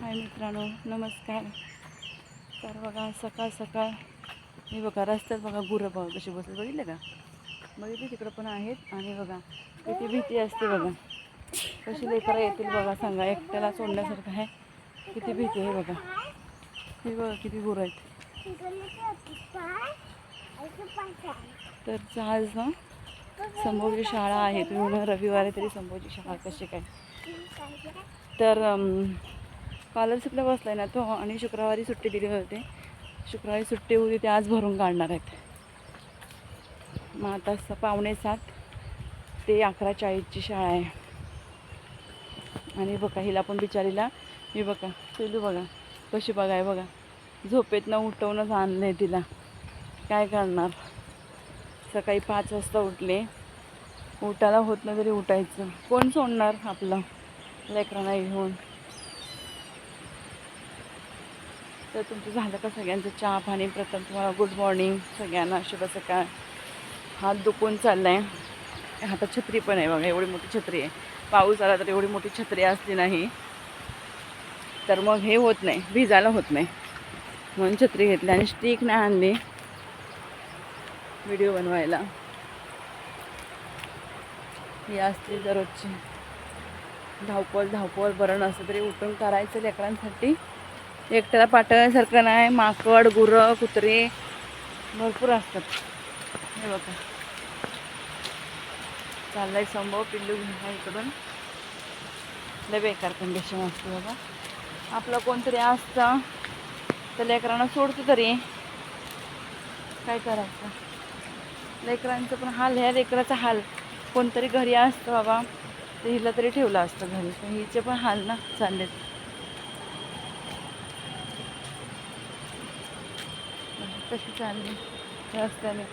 हाय मित्रांनो नमस्कार. तर बघा सकाळ सकाळ मी बघा रस्त्यात बघा गुरं बघा कशी बसले बघितले का? बघितले तिकडं पण आहेत. आणि बघा किती भीती असते बघा. कशी लेकरं येतील बघा सांगा. एकट्याला सोडण्यासारखं आहे. किती भीती आहे बघा. हे बघा किती गुरं आहेत. तर आज ना संभोजी शाळा आहे. तुम्ही म्हणा रविवारी तरी संभोजी शाळा कशी काय. तर स्कॉलरशिपला बसला आहे ना तो आणि शुक्रवारी सुट्टी दिली होती. शुक्रवारी सुट्टी होती ते आज भरून काढणार आहेत. मग आता स पावणे सात ते अकरा चाळीसची शाळा आहे. आणि बघा हिला पण बिचारीला मी बघा पिलू बघा कशी बघाय बघा. झोपेतनं उठवूनच आणलं आहे तिला. काय करणार? सकाळी पाच वाजता उठले. उठायला होत नाही तरी उठायचं. कोण सोडणार आपलं? लेकरांना घेऊन. तर तुमचं झालं का सगळ्यांचं चहा पाणी? प्रथम तुम्हाला गुड मॉर्निंग सगळ्यांना शुभ सकाळ. हात दुखून चाललाय. हातात छत्री पण आहे बघा एवढी मोठी छत्री आहे. पाऊस आला तर एवढी मोठी छत्री असली नाही. तर मग हे होत नाही भिजायला होत नाही. म्हणून छत्री घेतली आणि स्टिक नाही आणली. व्हिडिओ बनवायला. ही असते दररोजची. धावपळ धावपळ बरं नसतं तरी उठून करायचं लेकरांसाठी. एकट्याला पाठवण्यासारखं नाही माकड गुरं कुत्रे भरपूर असतात. हे बघा. चाललाय संभव पिल्लू घेऊन इकडून. लय बेकार कंडिशन असते बाबा. आपलं कोणतरी असतं तर लेकरांना सोडतं तरी. काय करायचं? लेकरांचं पण हाल ह्या लेकराचा हाल. कोणतरी घरी असतं बाबा तर हिला तरी ठेवलं असतं घरी. तर हिचे पण हाल ना चाललेत. कशी चालली रस्त्याने